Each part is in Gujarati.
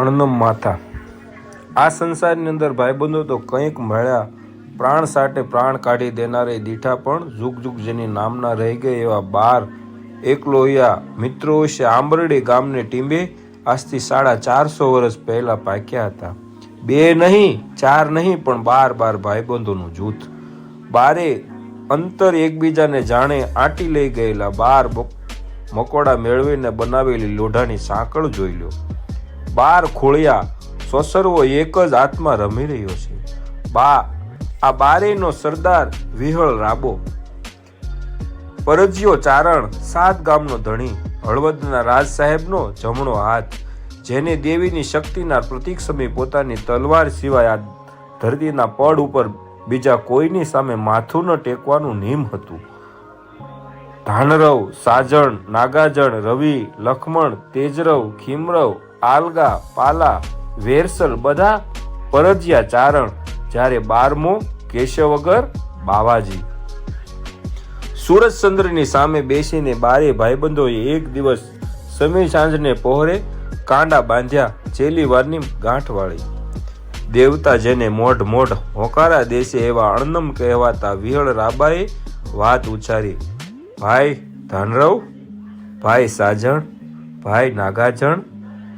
અણનમ માથા આ સંસારની અંદર ભાઈબંધો તો કંઈક મળ્યા. પ્રાણ સાટે પ્રાણ કાઢી દેનારે દીઠા પણ જુગ જુગ જેની નામના રહી ગઈ એવા બાર એકલોયા મિત્રો વિશે આંબરડી ગામને ટીંબે આજથી સાડા ચારસો વર્ષ પહેલા પાક્યા હતા. બે નહીં, ચાર નહીં, પણ બાર બાર ભાઈબંધોનું જૂથ. બારે અંતર એકબીજાને જાણે આંટી લઈ ગયેલા બાર મકોડા મેળવીને બનાવેલી લોઢાની સાંકળ જોઈ લો બાર ખોળિયા સોસરવો એક જ હાથમાં રમી રહ્યો છે. બા, આ બારેનો સરદાર વિહળ રાબો. પરજિયો ચારણ, સાત ગામનો ધણી, હળવદના રાજ સાહેબનો જમણો હાથ, જેને દેવીની શક્તિના પ્રતીક સમી પોતાની તલવાર સિવાય આ ધરતીના પડ ઉપર બીજા કોઈની સામે માથું ન ટેકવાનું નિયમ હતું. ધાનરવ, સાજણ, નાગાજણ, રવિ, લખમણ, તેજરવ, ખીમરવ આલગા, પાલા, વેરસલ બધા પરજિયા ચારણ જ્યારે બારમો, કેશવગર, બાવાજી. સુરજચંદ્રની સામે બેસીને બારે ભાઈબંધોએ એક દિવસ સમી સાંજને પહોરે કાંડા બાંધ્યા, છેલ્લી વારની ગાંઠ વાળી. દેવતા જેને મોઢ મોઢ હોકારા દેશે એવા અણનમ કહેવાતા વિહળ રાબાએ વાત ઉચ્ચારી. ભાઈ ધનરવ, ભાઈ સાજણ, ભાઈ નાગાજણ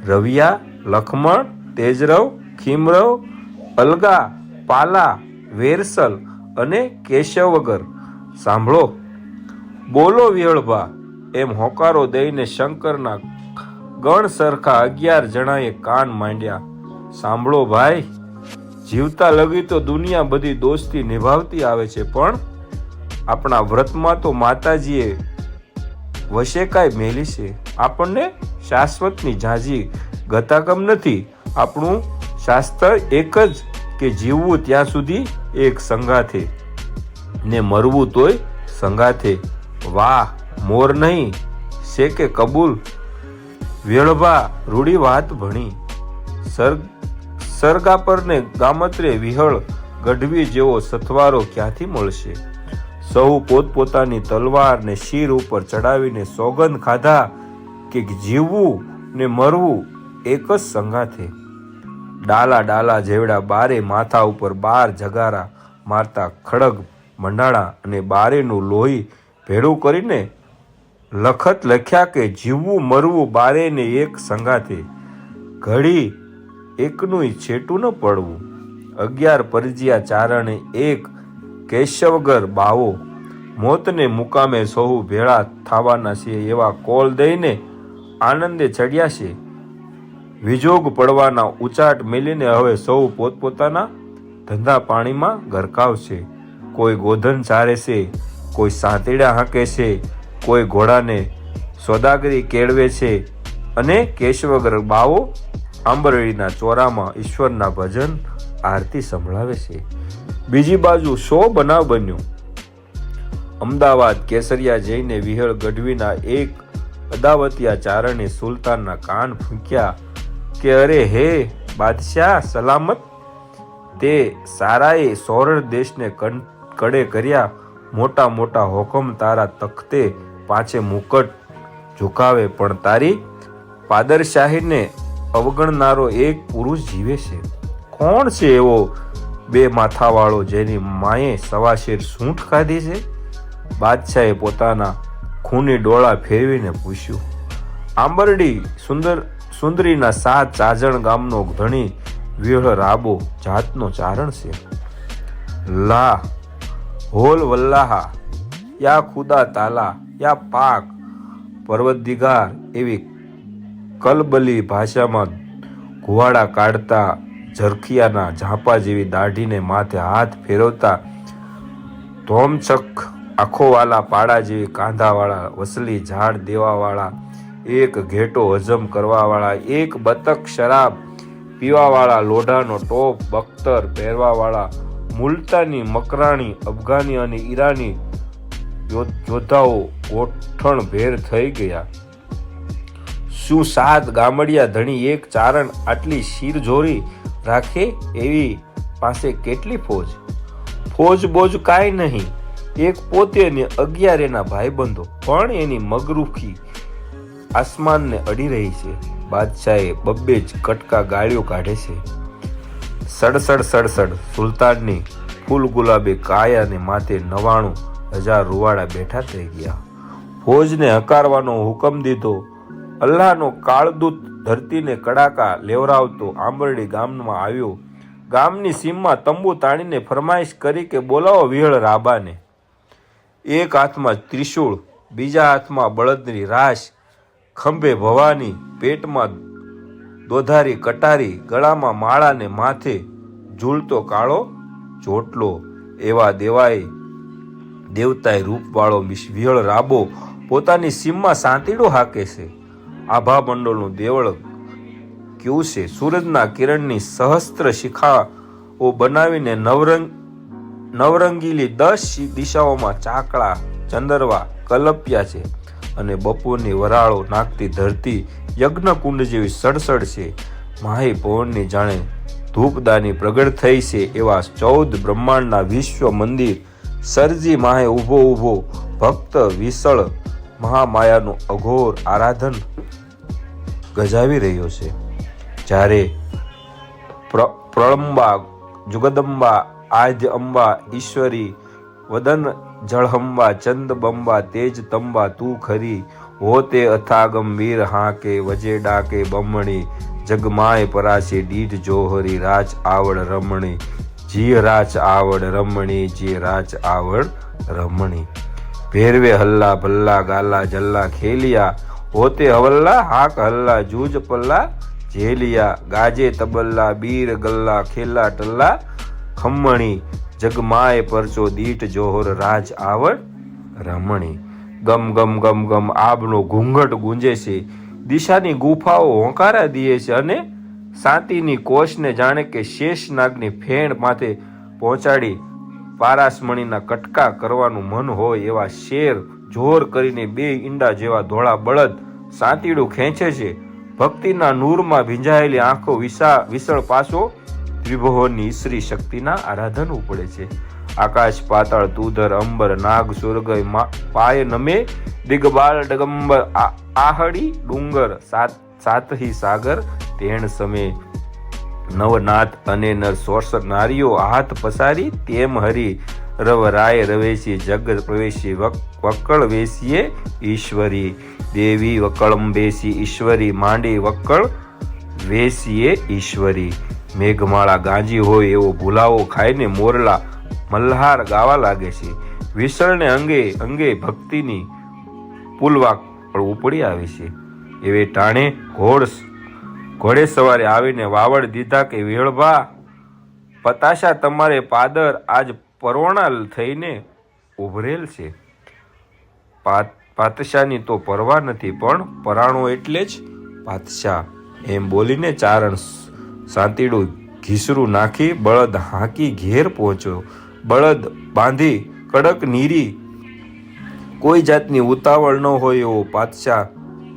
રવિયા, લખમણ, તેજરવ, ખીમરવ, અલગા, પાલા, વેરસલ અને કેશવ વગર. સાંભળો. બોલો વિહળભા, એમ હોકારો દઈને શંકરના ગણ સરખા અગિયાર જણાએ કાન માંડ્યા. સાંભળો ભાઈ, જીવતા લગી તો દુનિયા બધી દોસ્તી નિભાવતી આવે છે, પણ આપણા વ્રતમાં તો માતાજીએ વશે કાંઈ મેલી છે? આપણને શાશ્વતની ઝાંઝી ગતાગમ નથી. આપણું શાસ્ત્ર એક જ કે જીવવું ત્યાં સુધી એક સંગાથે. ને મરવું તોય સંગાથે. વાહ, મોર નહીં, છે કે કબૂલ? વેળભા રૂડી વાત ભણી. સર સરગા પરને ગામત્રે વિહળ ગઢવી જેવો સથવારો ક્યાંથી મળશે? સૌ પોતપોતાની તલવાર ને શીર ઉપર ચડાવીને સોગંદ ખાધા. કે જીવવું ને મરવું એક જ સંગાથે. ડાલા ડાલા જેવડા બારે માથા ઉપર બાર જગારા મારતા ખડગ, મંડાણા અને બારેનું લોહી ભેળું કરીને લખત લખ્યા કે જીવવું મરવું બારે ને એક સંગાથે. ઘડી એકનું છેટું ન પડવું. અગિયાર પરજિયા ચારણે એક કેશવગર બાવો. મોતને મુકામે સહુ ભેળા થવાના છે એવા કોલ દઈને આનંદે ચડ્યા છે. વિજોગ પડવાના ઉચાટ મેલીને હવે સૌ પોતપોતાના ધંધા પાણીમાં ગરકાવ છે કોઈ ગોધન ચારે છે કોઈ સાંતીડા હાંકે છે કોઈ ઘોડાને સોદાગરી કેળવે છે અને કેશવગર બાવો આંબરડીના ચોરામાં ઈશ્વરના ભજન આરતી સંભળાવે છે બીજી બાજુ શો બનાવ બન્યો. અમદાવાદ કેસરિયા જઈને વિહળ ગઢવીના એક અદાવતિયા ચારણે સુલતાનના કાન ફૂંક્યા કે અરે હે બાદશાહ, સલામત? તે સારાએ સોરણ દેશને કડે કર્યા. મોટા મોટા હોકમ તારા તખતે પાછે મુકટ ઝુકાવે, પણ તારી પાદરશાહીને અવગણનારો એક પુરુષ જીવે છે. કોણ છે એવો બે માથાવાળો જેની માએ સવાશેર સૂંઠ ખાધી છે? બાદશાહે પોતાના ખૂની ડોળા ફેરવીને પૂછ્યું, આંબરડી સુંદર, સુંદરીના સાત ચાજણ ગામનો ધણી વિહળ રાબો જાતનો ચારણ છે? લા, હોલ વલ્લાહા, યા ખુદા તાલા, યા પાક, પર્વતદિગાર એવી કલબલી ભાષામાં ઘુવાડા કાઢતા ઝરખિયાના ઝાંપા જેવી દાઢીને માથે હાથ ફેરવતા ધોમચક આંખોવાળા પાડા જેવી કાંધાવાળા, વસલી ઝાડ દેવાવાળા, એક ઘેટો હજમ કરવાવાળા, એક બતક શરાબ પીવાવાળા, લોઢાનો ટોપ, બખ્તર પહેરવાવાળા, મુલતાની મકરાણી, અફઘાની અને ઈરાની યોદ્ધાઓ ગોઠણ ભેર થઈ ગયા. શું સાત ગામડિયા ધણી એક ચારણ આટલી શીરજોરી રાખે એવી પાસે કેટલી ફોજ? ફોજ બોજ કાંઈ નહીં. એક પોતે ને અગિયાર એના ભાઈબંધો પણ એની મગરૂખી આસમાનને અડી રહી છે. બાદશાહે બબ્બે જ કટકા ગાળીઓ કાઢે છે. સડસડ સડસડ સુલતાનની ફૂલ ગુલાબી કાયાને માથે નવાણું હજાર રૂવાડા બેઠા થઈ ગયા. ફોજને હકારવાનો હુકમ દીધો. અલ્લાહનો કાળદૂત ધરતીને કડાકા લેવરાવતો આંબરડી ગામમાં આવ્યો. ગામની સીમમાં તંબુ તાણીને ફરમાઈશ કરી કે બોલાવો વિહળ રાબાને. એક હાથમાં ત્રિશૂળ, બીજા હાથમાં બળદની રાશ, ખંભે ભવાની, પેટમાં દોધારી, કટારી, ગળામાં માળા ને માથે ઝૂલતો કાળો ચોટલો. એવા દેવાએ દેવતાએ રૂપવાળો વિહળ રાબો પોતાની સીમમાં સાંતીડો હાકે છે. આભા મંડળનું દેવળ કેવું છે? સૂરજના કિરણની સહસ્ત્ર શિખાઓ બનાવીને નવરંગ નવરંગીલી દસ દિશાઓમાં ચાકળા, ચંદરવા કલપ્યા છે અને બપોરની વરાળો નાખતી ધરતી યજ્ઞકુંડ જેવી સડસડ છે. માહી પવનની જાણે ધૂપદાની પ્રગટ થઈ છે એવા ચૌદ બ્રહ્માંડના વિશ્વ મંદિર. સરજી માહે ઊભો ઊભો ભક્ત વિસળ મહામાયાનું અઘોર આરાધન ગજાવી રહ્યો છે. જ્યારે પ્ર- પ્રળંબા, જુગદંબા આદ્ય અંબા ઈશ્વરી, વદન જળહંબા ચંદ તેજ તંબા, તું ખરી. હો તે અથાગમ વીર હા કે વજે ડાકે બમણી. જગમાય પરાશે દીઢ જોહરી રાચ આવડ રમણી. જી રાચ આવડ રમણી, જી રાચ આવડ રમણી. ભેરવે હલ્લા ભલ્લા ગાલા જલ્લા ખેલિયા. હોતે હવલ્લા હાક હલ્લા જૂજ પલ્લા ઝેલિયા. ગાજે તબલ્લા, બીર ગલ્લા ખેલા ટલ્લા. ખમણી જગમાય પરચો દીટ જોહર રાજ આવડ રમણી. ગમ ગમ ગમ ગમ આબનો ઘૂંઘટ ગુંજે છે. દિશાની ગુફાઓ હોંકારા દીએ છે અને સાંતીની કોષને જાણે કે શેષનાગની ફેણ માથે પહોંચાડી પારાસમણીના કટકા કરવાનું મન હોય એવા શેર જોર કરીને બે ઈંડા જેવા ધોળા બળદ સાંતીડું ખેંચે છે. ભક્તિના નૂરમાં ભીંજાયેલી આંખો વિસા, વિસળ પાસો ત્રિભુવનની શ્રી શક્તિના આરાધન ઉપડે છે. આકાશ પાતાળ, તુધર, અંબર, નાગ સુરગય પાય નમે, દિગબાલ, ડગંબર આહડી, ડુંગર, સાત, સાતહી સાગર, તેણ સમે. નવનાથ અને નર સોર્સ નારીઓ હાથ પસારી, તેમ હરી. રવરાય રવેશી જગ પ્રવેશી, વક- વક્કળ વેશીએ ઈશ્વરી. દેવી વકળમ બેસી ઈશ્વરી, માંડી વક્કળ વેશીએ ઈશ્વરી. મેઘમાળા ગાંજી હોય એવો ભૂલાવો ખાઈને મોરલા મલ્હાર ગાવા લાગે છે. વિસળને અંગે અંગે ભક્તિની પુલવા પણ ઉપડી આવે છે. એવે ટાણે ઘોડ ઘોડે સવારે આવીને વાવડ દીધા કે વેળભા પતાશા તમારે પાદર આજ પરોણા થઈને ઉભરેલ છે. પાત, પાતશાહની તો પરવા નથી, પણ પરાણો એટલે જ પાતશાહ. એમ બોલીને ચારણ શાંતિડું ઘીસરું નાખી બળદ હાંકી ઘેર પહોંચ્યો. બળદ બાંધી કડક નીરી. કોઈ જાતની ઉતાવળ ન હોય એવો પાતશાહ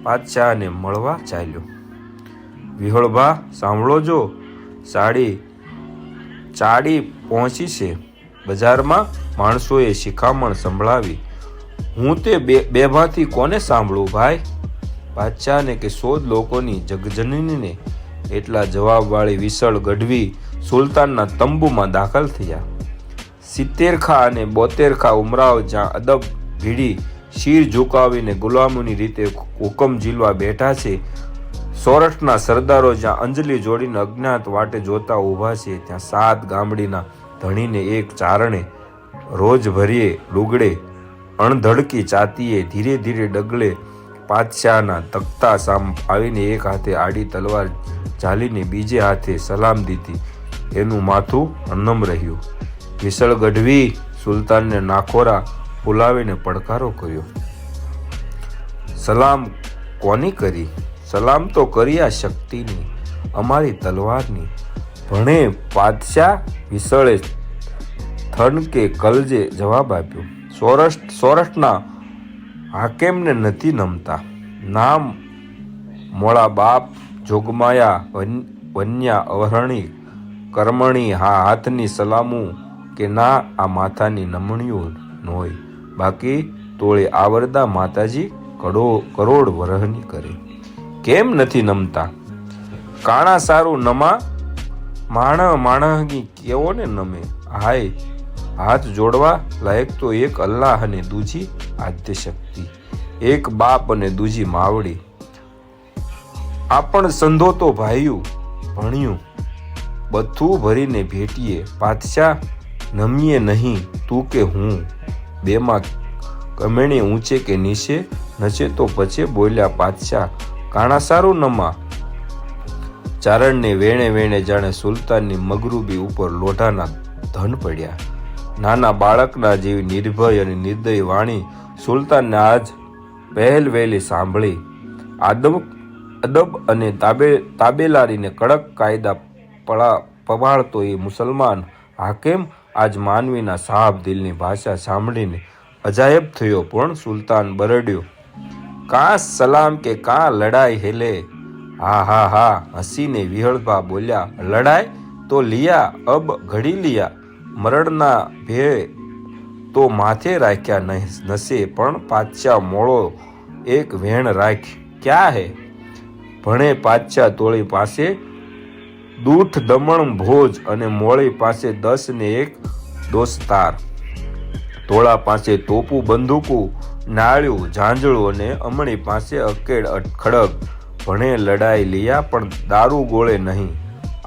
પાતશાહને મળવા ચાલ્યો. વિહળભા સાંભળો જો. સાડી ચાડી પહોંચી છે. બજારમાં માણસોએ શિખામણ સંભળાવી. હું તે બે બેભાથી કોને સાંભળું ભાઈ? બાદશાહને કે સોદ લોકોની જગજનનીને? એટલા જવાબવાળી વિસળ ગઢવી સુલતાનના તંબુમાં દાખલ થયા. સિત્તેરખા અને બોતેરખા ઉમરાવ જ્યાં અદબ ભીડી શીર ઝુકાવીને ગુલામોની રીતે હુકમ ઝીલવા બેઠા છે, સોરઠના સરદારો જ્યાં અંજલિ જોડીને અજ્ઞાત વાટે જોતા ઊભા છે, ત્યાં સાત ગામડીના ધણીને એક ચારણે રોજ ભરીએ લુગડે અણધડકી ચાતીએ ધીરે ધીરે ડગલે પાતશાહના તખતા સામ આવીને એક હાથે આડી તલવાર ઝાલીને બીજે હાથે સલામ દીધી. એનું માથું અન્નમ રહ્યું. વિસળ ગઢવી સુલતાનને નાખોરા ફુલાવીને પડકારો કર્યો. સલામ કોની કરી? સલામ તો કરી આ શક્તિની, અમારી તલવારની. ભણે પાતશાહ વિસળે થન કે કલજે જવાબ આપ્યો. સૌરાષ્ટ્ર સોરઠના હાકેમને નથી નમતા? નામ મોળા બાપ, જોગમાયા, વન- વન્યા, અવરણી, કર્મણી, હા, હાથની સલામું કે ના, આ માથાની નમણીઓ નોય. બાકી તોળે આવરદા માતાજી કડો, કરોડ વરહની કરે. કેમ નથી નમતા? કાણા સારું નમા, માણ, માણહગી કેવો ને નમે? હાય હાથ જોડવા લાયક તો એક અલ્લાહ અને દૂજી આદ્ય શક્તિ એક બાપ અને દૂજી માવડી. આપણ સંધો તો ભાઈયું, ભણ્યું. બધું ભરીને ભેટીએ પાતશા નમીએ નહીં, તું કે હું. બેમાં કમેણે ઊંચે કે નીચે, નચે તો પછે બોલ્યા પાતશા કાણા સારું નમા. ચારણને વેણે વેણે જાણે સુલતાનની મગરૂબી ઉપર લોઢાના ધન પડ્યા. નાના બાળકના જેવી નિર્ભય અને નિર્દય વાણી સુલતાનને આજ પહેલ વહેલી સાંભળી. આદમ, અદબ અને તાબે, તાબેલારીને કડક કાયદા પળા, પવાળતો એ મુસલમાન હાકેમ આજ માનવીના સાહબ દિલની ભાષા સાંભળીને અજાયબ થયો પણ સુલતાન બરડ્યો. કાં સલામ કે કાં લડાઈ હેલે? હા હા હા, હસીને વિહળભા બોલ્યા, લડાઈ તો લિયા, અબ ઘડી લિયા મરણના ભે તો માથે રાખ્યા નહીં નસે, પણ પાછા મોળો એક વેણ રાખ, ક્યાં હે? ભણે પાછા તોળી પાસે દૂઠ દમણ ભોજ અને મોળી પાસે દસ ને એક દોસ્તાર તોળા પાસે તોપું બંદૂકું, નાળ્યું, ઝાંઝળું અને અમણી પાસે અકેડ ખડક ભણે લડાઈ લીયા પણ દારૂ ગોળે નહીં.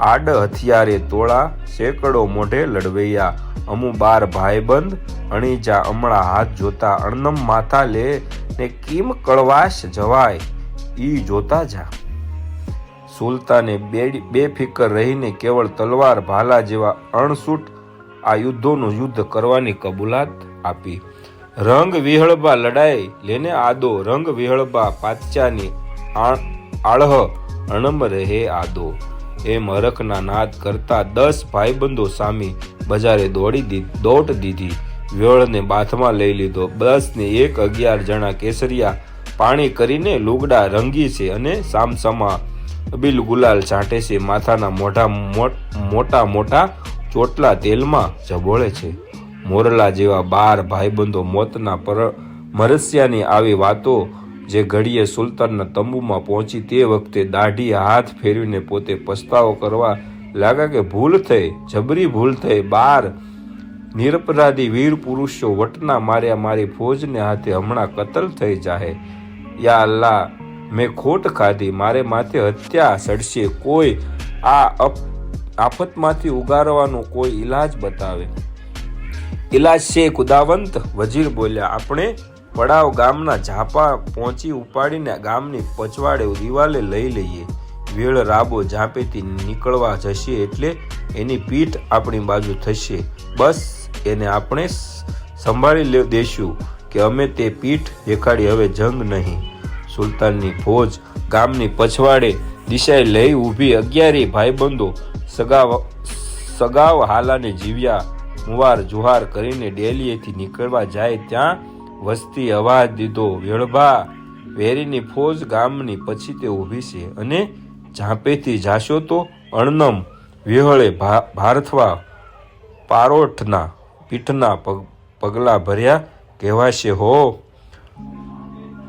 આડ હથિયારે તોળા સેંકડો મોઢે લડવૈયા. અમુ બાર ભાઈબંધ, અણીજા અમળા હાથ જોતા અણનમ માથા લે ને કીમ કળવાશ જવાય, ઈ જોતા જા. સુલતાને બે બેફિકર રહીને કેવળ તલવાર ભાલા જેવા અણસૂટ આ યુદ્ધોનું યુદ્ધ કરવાની કબૂલાત આપી. રંગ વિહળબા લડાઈ લેને આદો, રંગ વિહળબા પાચ્યાની આ- આળહ અણમ રહે આદો. એમ હરખના નાદ કરતા દસ ભાઈબંધો સામી બજારે દોડી દી દોટ દીધી. વ્યોળને બાથમાં લઈ લીધો. દસને એક અગિયાર જણા કેસરિયા પાણી કરીને લુગડા રંગી છે અને સામસામા બિલ ગુલાલ છાંટે છે. માથાના મોઢા મોટ- મોટા ચોટલા તેલમાં જબોળે છે. મોરલા જેવા બાર ભાઈબંધો મોતના પર મરસ્યાની આવી વાતો જે ઘડીએ સુલતાનના તંબુમાં પહોંચી તે વખતે દાઢી હાથ ફેરવીને પોતે પસ્તાવો કરવા લાગ્યા કે ભૂલ થઈ, જબરી ભૂલ થઈ, બાર. નિરપરાધી વીર પુરુષો વટના માર્યા મારી ફોજને હાથે હમણાં કતલ થઈ જાહે. યા અલ્લાહ, મેં ખોટ ખાધી, મારે માથે હત્યા સડશે, કોઈ આ આફતમાંથી ઉગારવાનો કોઈ ઈલાજ બતાવે. ઈલાજ છે, ખુદાવંત. વજીર બોલ્યા, આપણે પડાવ ગામના ઝાપા પહોંચી ઉપાડીને ગામની પચવાડે દિવાલે લઈ લઈએ. વેળ રાબો ઝાંપેથી નીકળવા જશે એટલે એની પીઠ આપણી બાજુ થશે. બસ એને આપણે સંભાળી દેશું કે અમે તે પીઠ દેખાડી હવે જંગ નહીં. સુલતાનની ફોજ ગામની પછવાડે દિશાએ લઈ ઊભી અગિયારી ભાઈબંધો સગાવ સગાવ હાલાને જીવ્યા મુવાર જુહાર કરીને ડેલીએથી નીકળવા જાય ત્યાં વસ્તી અવાજ દીધો, વેળભા વેરીની ફોજ ગામની પછી તે ઊભી છે અને ઝાંપેથી જાશો તો અણનમ વિહળે ભારથવા પારોઠના પીઠના પગ, પગલા ભર્યા કહેવાશે, હો,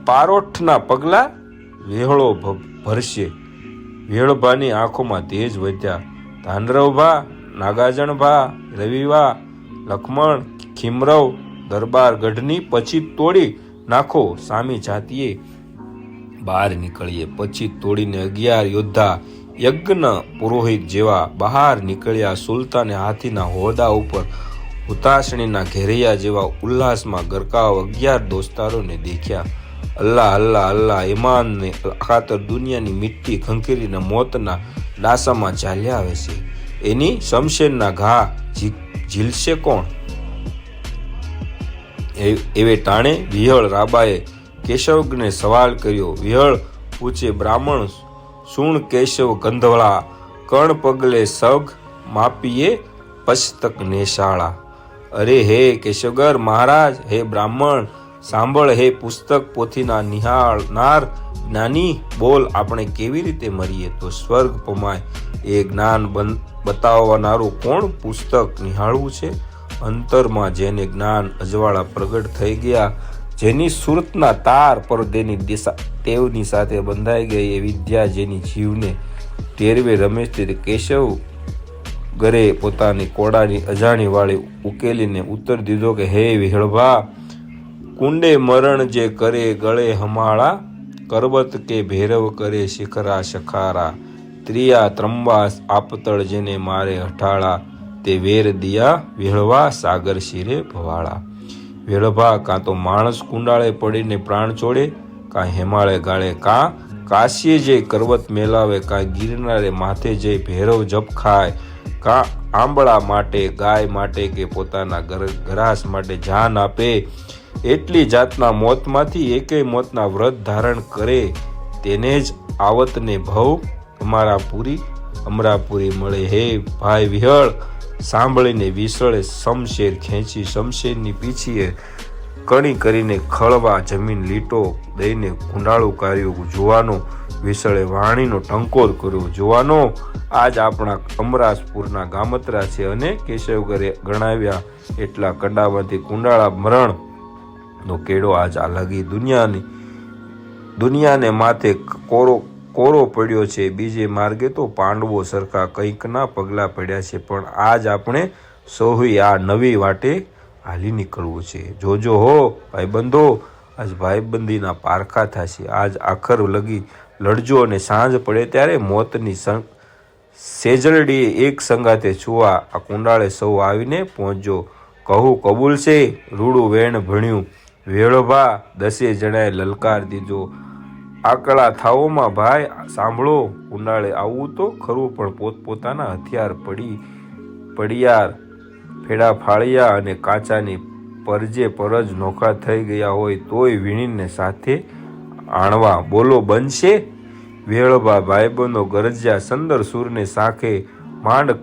પારોઠના પગલા વેહળો ભરશે. વેળભાની આંખોમાં તેજ વધ્યા. ધાનરવભા નાગાજણભા રવિવા, લખમણ, ખીમરવ દરબાર ગઢની પછી તોડી નાખો. સામી જાતીએ બહાર નીકળીએ. પછી તોડીને અગિયાર યોદ્ધા યજ્ઞ પુરોહિત જેવા બહાર નીકળ્યા સુલતાને હાથીના હોદા ઉપર હુતાશણીના ઘેરૈયા જેવા ઉલ્લાસમાં ગરકાવ અગિયાર દોસ્તારોને દેખ્યા. અલ્લાહ અલ્લાહ અલ્લાહ, ઈમાનને ખાતર દુનિયાની મિટ્ટી ખંખેરીને મોતના ડાસામાં ચાલ્યા આવે છે. એની શમશેરના ઘા ઝીલશે કોણ? એવે ટાણે વિહળ રાબાએ કેશવને સવાલ કર્યો. વિહળ પૂછે, બ્રાહ્મણ સુણ કેશવ ગંધવળા? કણ પગલે સગ માપીએ પસ્તક નેશાળા? અરે હે કેશવગર મહારાજ, હે બ્રાહ્મણ, સાંભળ હે પુસ્તક પોથીના નિહાળનાર જ્ઞાની. બોલ, આપણે કેવી રીતે મરીએ? તો સ્વર્ગ પમાય. એ જ્ઞાન બતાવનારું કોણ પુસ્તક નિહાળવું છે? અંતરમાં જેને જ્ઞાન અજવાળા પ્રગટ થઈ ગયા, જેની સુરતના તાર પર તેની દિશા તેવની સાથે બંધાઈ ગઈ એ વિદ્યા જેની જીવને તેરવે રમેશ તે કેશવ ઘરે પોતાની કોડાની અજાણીવાળી ઉકેલીને ઉત્તર દીધો કે, હે વિહળભા, કુંડે મરણ જે કરે ગળે હમાળા, કરબત કે ભૈરવ કરે શિખરા શખારા, ત્રિયા ત્રંબા આપતળ જેને મારે હઠાળા તે વેર દિયા વિહળવા સાગર શિરે ભવાળા. વેળભા કાં તો માણસ કુંડાળે પડીને પ્રાણ છોડે કાં હેમાળે ગાળે કાં, કાશીએ જઈ કરવત મેલાવે, કાં ગિરનારે માથે જઈ ભેરવ જપ ખાય, કાં આંબળા માટે, ગાય માટે કે પોતાના ઘરાસ માટે જાન આપે, એટલી જાતના મોતમાંથી એકેય મોતના વ્રત ધારણ કરે, તેને જ આવતને ભવ અમારા પૂરી, અમરાપુરી મળે હે ભાઈ વિહળ. સાંભળીને વિસળે શમશેર ખેંચી, શમશેરની પીછીએ કણી કરીને ખળવા જમીન લીટો દઈને કુંડાળું કાર્યું જોવાનો, વિસળે વાણીનો ટંકોર કર્યો, જોવાનો, આજ આપણા અમરાસપુરના ગામત્રા છે અને કેશવગરે ગણાવ્યા, એટલા કંડામાંથી કુંડાળા મરણ નો કેળો આજ અલગી દુનિયાની, દુનિયાને માથે કોરો કોરો પડ્યો છે. બીજે માર્ગે તો પાંડવો સરખા કંઈકના પગલાં પડ્યા છે, પણ આજ આપણે સૌએ આ નવી વાટે હાલી નીકળવું છે. જોજો હો, ભાઈબંધો, આજ ભાઈબંધીના પારખા થશે. આજ આખર લગી લડજો અને સાંજ પડે ત્યારે મોતની સેજરડીએ એક સંગાતે છુવા આ કુંડાળે સૌ આવીને પહોંચજો કહું કબૂલ છે? રૂડું વેણ ભણ્યું. વેળભા દસે જણાએ લલકાર દીધો. આકળા થાવોમાં ભાઈ, સાંભળો. ઉનાળે આવવું તો ખરું, પણ પોતપોતાના હથિયાર પડી, પડિયાર, ફેડા ફાળિયા અને કાચાની પરજે પરજ નોખા થઈ ગયા હોય તોય વીણીને સાથે આણવા. બોલો, બનશે? વેળભા ભાઈબંધો ગરજ્યા સંદર સૂરને સાખે માંડ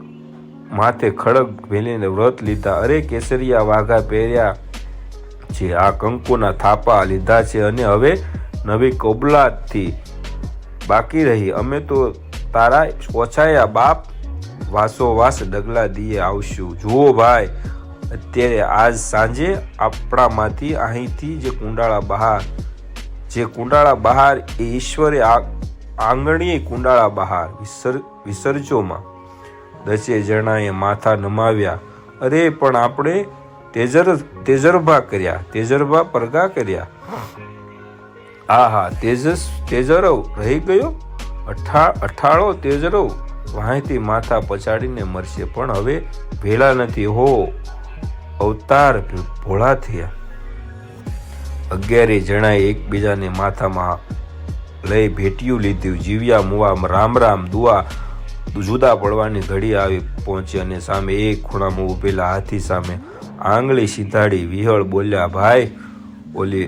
માથે ખડક ભેલીને વ્રત લીધા. અરે, કેસરિયા વાઘા પહેર્યા છે, આ કંકુના થાપા લીધા છે અને હવે નવી કબલાતથી બાકી રહી. અમે તો તારા ઓછાયા બાપ વાસો વાસ ડગલા દીએ આવશું. જુઓ ભાઈ, અત્યારે આજ સાંજે આપણામાંથી અહીંથી જે કુંડાળા બહાર, જે કુંડાળા બહાર એ ઈશ્વરે આંગણીએ કુંડાળા બહાર વિસર, વિસર્જોમાં દસે જણાએ માથા નમાવ્યા. અરે પણ આપણે તેજર, તેજરભા કર્યા, તેજરભા પરગા કર્યા. હા હા તેજસ, તેજરવ રહી ગયો? અઠા અઠાળો તેજરવ? વાંયથી માથા પછાડીને મરશે પણ હવે ભેળા નથી. હો, અવતાર ભોળા થયા. અગિયારે જણાએ એકબીજાને માથામાં લઈ ભેટિયું લીધું. જીવ્યા મુવા રામ રામ દુઆ જુદા પડવાની ઘડી આવી પહોંચી અને સામે એક ખૂણામાં ઉભેલા હાથી સામે આંગળી સીધાડી વિહળ બોલ્યા, ભાઈ ઓલી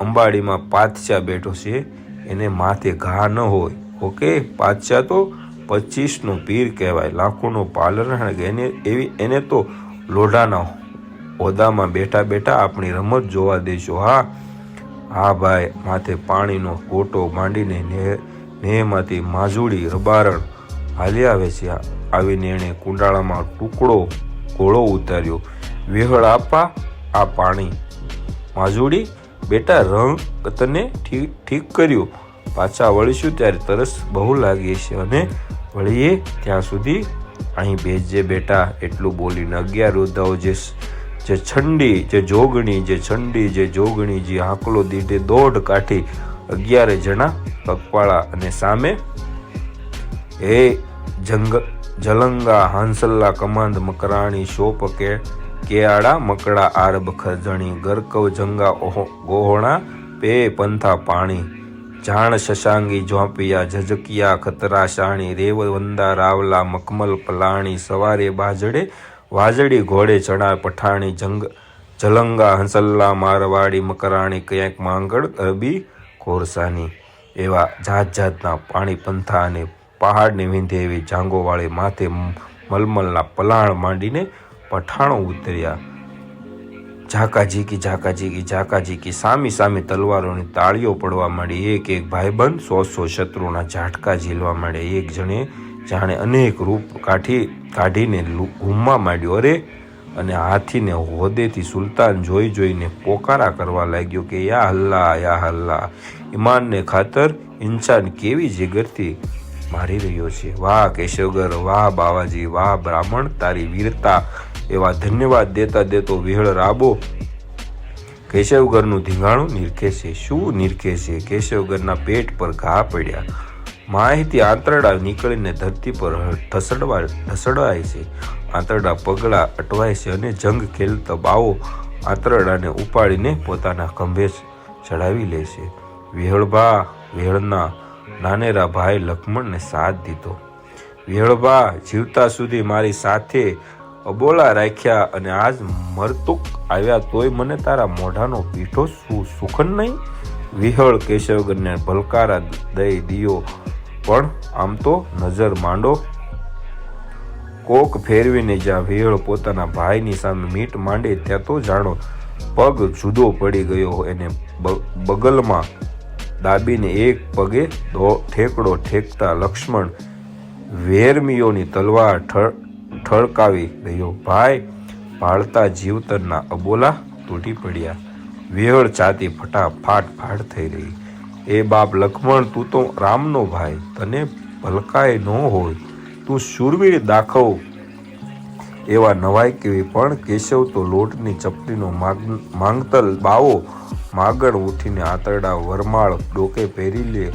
અંબાડીમાં પાતશા બેઠો છે. એને માથે ઘા ન હોય. ઓકે? પાતશા તો પચીસનો પીર કહેવાય. લાખોનો પાલન એને એવી, એને તો લોઢાના હોદામાં બેઠા બેઠા આપણી રમત જોવા દેશો. હા? હા ભાઈ, માથે પાણીનો ગોટો માંડીને નેહમાંથી માજુડી રબારણ હાલી આવે છે. આવીને એણે કુંડાળામાં ટુકડો ઘોળો ઉતાર્યો. વિહળ આપા, આ પાણી માજુડી બેટા રંગ તને ઠીક ઠીક કર્યું. પાછા વળીશું ત્યારે તરસ બહુ લાગી છે અને વળીએ ત્યાં સુધી. અહીં બેસજે બેટા, એટલું બોલીને અગિયાર યોદ્ધાઓ જે જે છંડી, જે જોગણી, જે છંડી, જે જોગણી, જે આંકલો દીઠે દોઢ કાઠી અગિયારે જણા પગપાળા અને સામે. એ જંગ, જલંગા, હાંસલ્લા, કમાંદ, મકરાણી શોપ કે કેયાડા મકડા, આરબ ખરજણી ગરકવ, જંગા ગોહોણા, પે, પંથા, પાણી, જાણ, શશાંગી, ઝોંપિયા, ઝઝકિયા, ખતરા, શાણી, રેવ, વંદા, રાવલા, મખમલ, પલાણી, સવારે બાજડે, વાજડી, ઘોડે, ચણા, પઠાણી, જંગ, જલંગા, હંસલ્લા, મારવાડી, મકરાણી, ક્યાંક માંગડ, અરબી કોરસાની એવા જાત જાતના પાણી પંથા અને પહાડને વિંધે એવી જાંગોવાળી માથે મલમલના પલાણ માંડીને પઠાણો ઉતર્યા. ઝાકા ઝીકી ઝાકા ઝીકી ઝાકા ઝીકી સામી સામી તલવારોની તાળીઓ પડવા માંડી. એક એક ભાઈબંધ સો સો શત્રુના ઝાટકા ઝીલવા માંડ્યા એક જણે જાણે અનેક રૂપ કાઢી કાઢીને ઘૂમવા માંડ્યો. અરે! અને હાથીને હોદેથી સુલતાન જોઈ જોઈને પોકારા કરવા લાગ્યો કે, યા હલ્લા યા હલ્લા! ઈમાનને ખાતર ઇન્સાન કેવી જીગરથી મારી રહ્યો છે? વાહ, કેશવગર! વાહ, બાવાજી! વાહ, બ્રાહ્મણ! તારી વીરતા એવા ધન્યવાદ દેતા દેતો વિહળ રાબો. કેશવગરનું ધીંગાણું નિરખે છે શું નિરખે છે કેશવગરના પેટ પર ઘા પડ્યા. માહિતી આંતરડા નીકળીને ધરતી પર ઢસડવા ઢસડાય છે. આંતરડા પગલા અટવાય છે અને જંગ ખેલતા બાવો આંતરડાને ઉપાડીને પોતાના ખંભે ચડાવી લે છે વિહળભા, વિહળના નાનેરા ભાઈ લક્ષ્મણને સાથ દીધો. વિહળભા, જીવતા સુધી મારી સાથે અબોલા રાખ્યા અને આજ મરતુક આવ્યા તોય મને તારા મોઢાનો પીઠો શું સુખન નહીં? વિહળ કેશવગરને ભલકારા દઈ દિયો. પણ આમ તો નજર માંડો. કોક ફેરવીને જ્યાં વિહળ પોતાના ભાઈની સામે મીટ માંડે ત્યાં તો જાણો, પગ જુદો પડી ગયો એને બગલમાં દાબીને એક પગે ઠેકડો ઠેકતા લક્ષ્મણ વેરમીઓની તલવાર ઠળકાવી રહ્યો. ભાઈ, ભાળતા જીવતરના અબોલા તૂટી પડ્યા. વિહળ ચાતી ફટાફાટ ફાટ થઈ રહી. એ બાપ લક્ષ્મણ, તું તો રામનો ભાઈ. તને ભલકાય ન હોય. તું શૂરવીર દાખવ. એવા નવાઈ કેવી પણ કેશવ તો લોટની ચપટીનો માગ- માંગતલ બાવો માગણ ઉઠીને આંતરડા વરમાળ ડોકે પહેરી લે.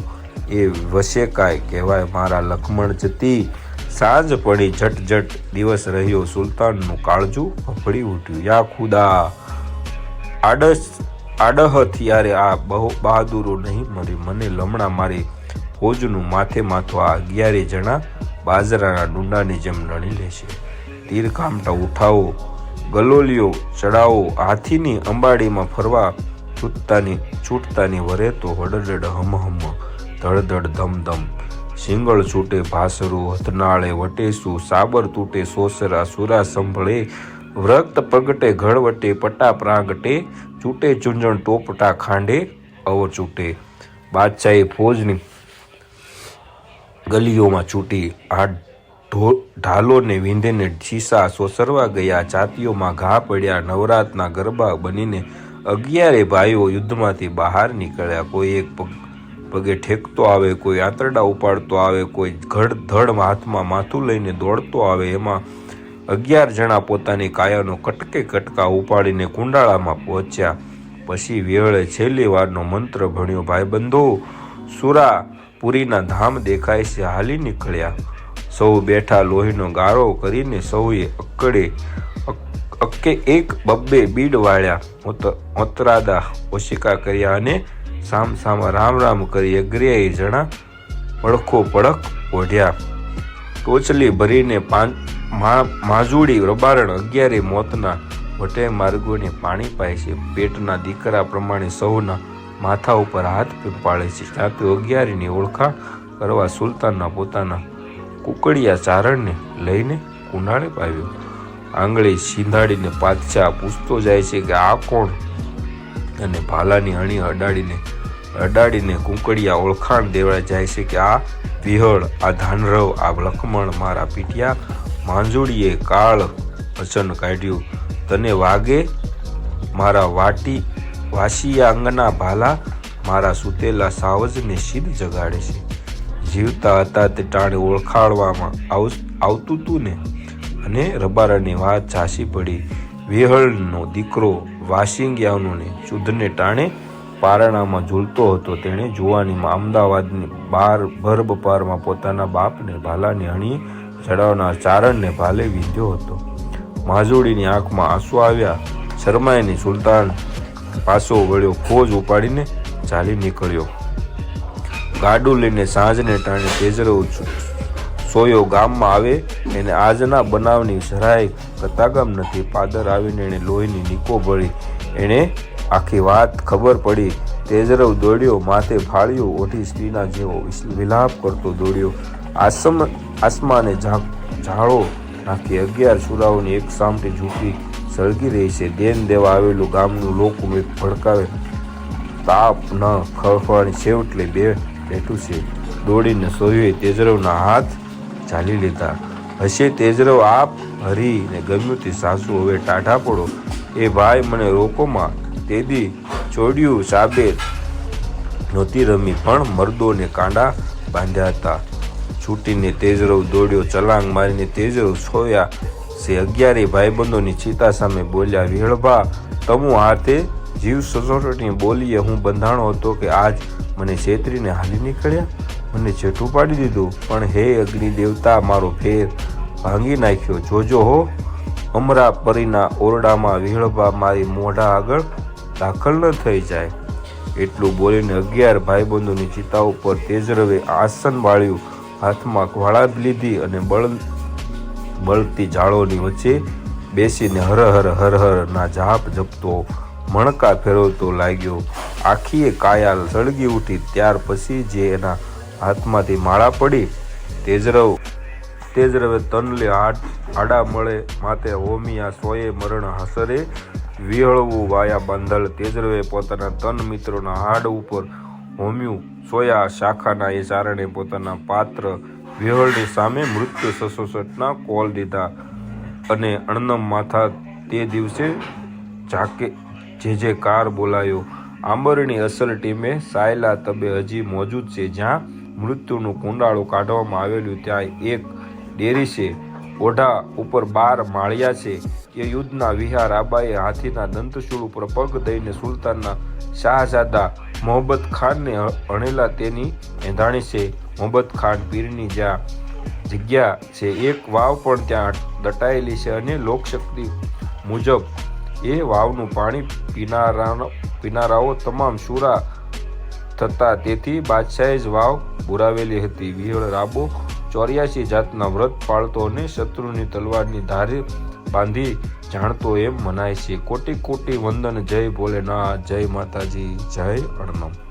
એ વશેકાય કહેવાય મારા લખમણ જતી. સાંજ પડી જટ જટ દિવસ રહ્યો. સુલતાનનું કાળજું ફફડી ઉઠ્યું. યા ખુદા! આડસ, આડહ ત્યારે આ બહુ બહાદુરો નહીં મરી. મને લમણા મારી ફોજનું માથે માથું આ અગિયારે જણા બાજરાના ડુંડાની જેમ નણી લેશે તીર કામટા ઉઠાવો, ગલોલિયો ચડાવો. હાથીની અંબાડીમાં ફરવા છૂટતાની છૂટતાની વરે તો હડડડ હમ હમ ધડધડ ધમ ધમ શિંગળ છૂટે ભાસરું, હથનાળે વટેસું, સાબર તૂટે સોસરા, સુરા સંભળે વ્રક્ત પ્રગટે ઘડવટે પટા પ્રાગટે, ચૂટે ચુંજણ ટોપટા ખાંડે અવર ચૂટે. બાદશાહી ફોજની ગલીઓમાં ચૂંટી આ ઢાલોને વીંધીને છીસા સોસરવા ગયા, જાતિઓમાં ઘા પડ્યા, નવરાતના ગરબા બનીને અગિયારે ભાઈઓ યુદ્ધમાંથી બહાર નીકળ્યા. કોઈ એક પગ ઠેકતો આવે, કોઈ આંતરડા ઉપાડતો આવે, કોઈ ઘડ ધડ હાથમાં માથું લઈને દોડતો આવે, એમાં અગિયાર જણા પોતાની કાયાનો કટકે કટકા ઉપાડીને કુંડાળામાં પહોંચ્યા. પછી વેળે છેલ્લી વારનો મંત્ર ભણ્યો ભાઈબંધો સુરા પુરીના ધામ દેખાય છે, હાલી નીકળ્યા. સૌ બેઠા લોહીનો ગારો કરીને સૌએ અકડે અક- અક્કે એક બબ્બે બીડ વાળ્યા. ઓત- ઓતરાદા ઓશિકા કર્યા અને સામ સામા રામ રામ કરી અગ્ર્યાએ જણા પડખો પડખ ઓઢ્યા. ટોચલી ભરીને પાંચ માજુડી રબારણ અગિયારે મોતના વટે માર્ગોને પાણી પાય છે. પેટના દીકરા પ્રમાણે સૌના માથા ઉપર હાથ પીંપાળે છે. જાતે અગિયારીની ઓળખાણ કરવા સુલતાનના પોતાના કુકડિયા ચારણને લઈને કુંડાળે પાવ્યો આંગળી સિંધાડીને પાછા પૂછતો જાય છે કે આ કોણ? અને ભાલાની અણી અડાડીને અડાડીને કુંકડિયા ઓળખાણ દેવા જાય છે કે આ વિહળ, આ ધાનરવ, આ લખમણ મારા પીટિયા માંજુડીએ કાળ વચન કાઢ્યું. તને વાગે મારા વાટી, વાસિયા અંગના ભાલા મારા સૂતેલા સાવજને સીધ જગાડે છે. જીવતા હતા તે ટાણે ઓળખાડવામાં આવ- આવતું તું ને? અને રબારાની વાત ઝાંસી પડી. વિહળનો દીકરો વાસિંગ્યાનો ને શુદ્ધને ટાણે પારણામાં ઝૂલતો હતો. તેણે જુવાનીમાં અમદાવાદની બાર ભરબપારમાં પોતાના બાપને ભાલાની હણી ચડાવનાર ચારણને ભાલે વીંધ્યો હતો. માજુડીની આંખમાં આંસુ આવ્યા. શરમાયની સુલતાન પાછો વળ્યો. ખોજ ઉપાડીને ચાલી નીકળ્યો. ગાડું લઈને સાંજને ટાણે તેજરવ સોયો ગામમાં આવે એને આજના બનાવની જરાય કતાગમ નથી. પાદર આવીને એણે લોહીની નીકો ભળી એણે આખી વાત ખબર પડી. તેજરવ દોડ્યો, માથે ફાળ્યો, ઓઢી સ્ત્રીના જેવો વિલાપ કરતો દોડ્યો. આસમ, આસમાને ઝાડો નાખી અગિયાર સુરાઓની એક સામટી ઝૂંપી સળગી રહી છે. દેન દેવા આવેલું ગામનું લોક ભડકાવે. તાપ ન ખળફળાની છેવટલે બે બેઠું છે. દોડીને સોયોએ તેજરવના હાથ ચાલી લીધા હશે તેજરવ આપ હરી ને ગમ્યું તે સાસુ. હવે ટાઢા પડો. એ ભાઈ મને રોકોમાં તેદી છોડ્યું સાબે નહોતી રમી, પણ મર્દોને કાંડા બાંધ્યા હતા. છૂટીને તેજરવ દોડ્યો ચલાંગ મારીને તેજરવ છોયા સે અગિયારી ભાઈબંધોની ચિતા સામે બોલ્યા વિહળભા તમુ હાથે જીવ સસોટની બોલીએ. હું બંધાણો હતો કે આજ મને છેતરીને હાલી નીકળ્યા? મને છેટું પાડી દીધું. પણ હે અગ્નિ દેવતા મારો ફેર ભાંગી નાખ્યો. જોજો હો, અમરા પરીના ઓરડામાં વિહળવા મારી મોઢા આગળ દાખલ ન થઈ જાય. એટલું બોલીને અગિયાર ભાઈબંધોની ચિતા ઉપર તેજરવે આસન વાળ્યું હાથમાં ઘોળા લીધી અને બળ બળતી જાળોની વચ્ચે બેસીને હર હર હર હર ના જાપ જપતો મણકા ફેરવતો લાગ્યો. આખીએ કાયાલ સળગી ઉઠી. ત્યાર પછી જે એના હાથમાંથી માળા પડી તેજરવ તેજરવે તનલે આડ, આડા મળે માથે હોમિયા સોએ મરણ હસરે. વિહળવું વાયા બાંધલ તેજરવે પોતાના તન મિત્રોના હાડ ઉપર. હોમ્યું સોયા શાખાના એ ચારણે પોતાના પાત્ર વિહળની સામે મૃત્યુ સસોસટના કોલ દીધા અને અણનમ માથા તે દિવસે જાકે જે જે કાર બોલાયો. આંબરની અસલ ટીમે સાયલા તબે હજી મોજૂદ છે જ્યાં મૃત્યુનું કુંડાળું કાઢવામાં આવેલું ત્યાં એક ડેરી છે. ઓઢા ઉપર બાર માળિયા છે એ યુદ્ધના વિહાર આબાએ હાથીના દંતશૂળ ઉપર પગ દઈને સુલતાનના શાહજાદા મોહબ્બત ખાનને અણેલા તેની એંધાણી છે. મોહબ્બત ખાન પીરની જ્યાં જગ્યા છે, એક વાવ પણ ત્યાં દટાયેલી છે અને લોકશક્તિ મુજબ એ વાવનું પાણી પીનારા પીનારાઓ તમામ શુરા થતા તેથી બાદશાહે જ વાવ બુરાવેલી હતી. વિહળ રાબો ચોર્યાસી જાતના વ્રત પાળતો અને શત્રુની તલવારની ધારે બાંધી જાણતો એમ મનાય છે. કોટી કોટી વંદન, જય ભોલેનાથ, જય માતાજી, જય અણનમ